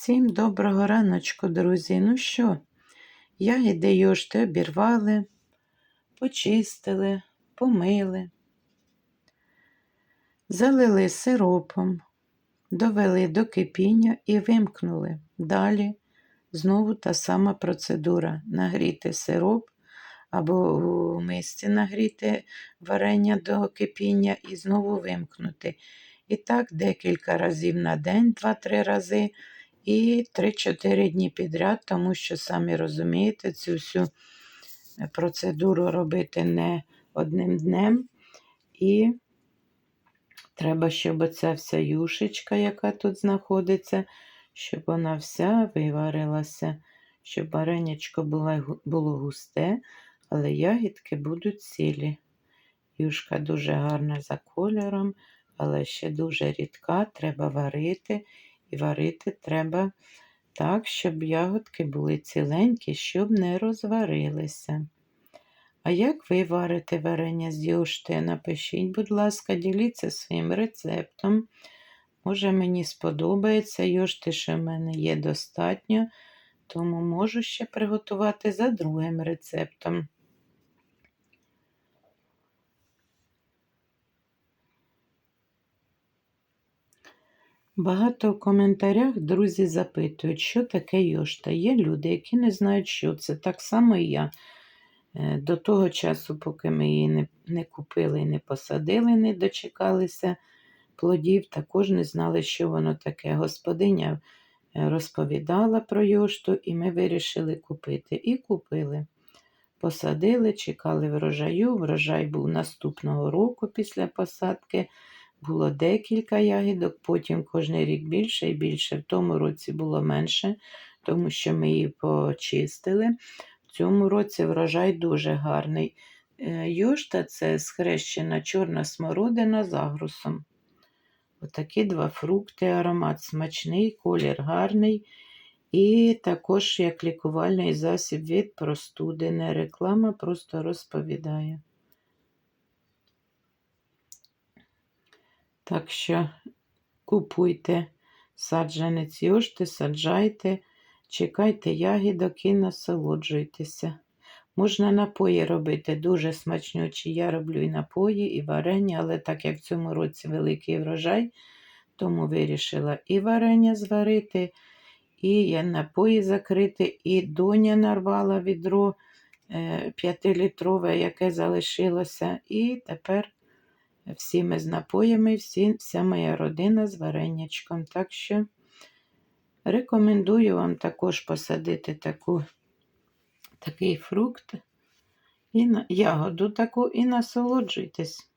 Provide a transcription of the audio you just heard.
Всім доброго раночку, друзі. Ну що, ягіди йошти обірвали, почистили, помили, залили сиропом, довели до кипіння і вимкнули. Далі знову та сама процедура: нагріти сироп або у мисці нагріти варення до кипіння і знову вимкнути. І так декілька разів на день, 2-3 рази. І 3-4 дні підряд, тому що, самі розумієте, цю всю процедуру робити не одним днем. І треба, щоб оця вся юшечка, яка тут знаходиться, щоб вона вся виварилася, щоб варенячко було густе, але ягідки будуть цілі. Юшка дуже гарна за кольором, але ще дуже рідка, треба варити. І варити треба так, щоб ягодки були ціленькі, щоб не розварилися. А як ви варите варення з йошти? Напишіть, будь ласка, діліться своїм рецептом. Може, мені сподобається йошти, що в мене є достатньо, тому можу ще приготувати за другим рецептом. Багато в коментарях друзі запитують, що таке йошта. Є люди, які не знають, що це. Так само і я. Е, до того часу, поки ми її не, не купили не посадили, не дочекалися плодів, також не знали, що воно таке. Господиня е, розповідала про йошту, і ми вирішили купити. І купили. Посадили, чекали врожаю. Врожай був наступного року після посадки. Було декілька ягідок, потім кожен рік більше і більше. В тому році було менше, тому що ми її почистили. В цьому році врожай дуже гарний. Е, Йошта це схрещена чорна смородина з агрусом. Отакі два фрукти, аромат смачний, колір гарний. І також як лікувальний засіб від простуди. Не реклама просто розповідає. Так що купуйте саджанець йошти, саджайте, чекайте ягідок і насолоджуйтеся. Можна напої робити дуже смачнючі. Я роблю і напої, і варення, але так як в цьому році великий врожай, тому вирішила і варення зварити, і напої закрити, і доня нарвала відро 5-літрове, е, яке залишилося. І тепер всі ми з напоями, всі, вся моя родина з варенячком. Так що рекомендую вам також посадити таку, такий фрукт, і ягоду таку і насолоджуйтесь.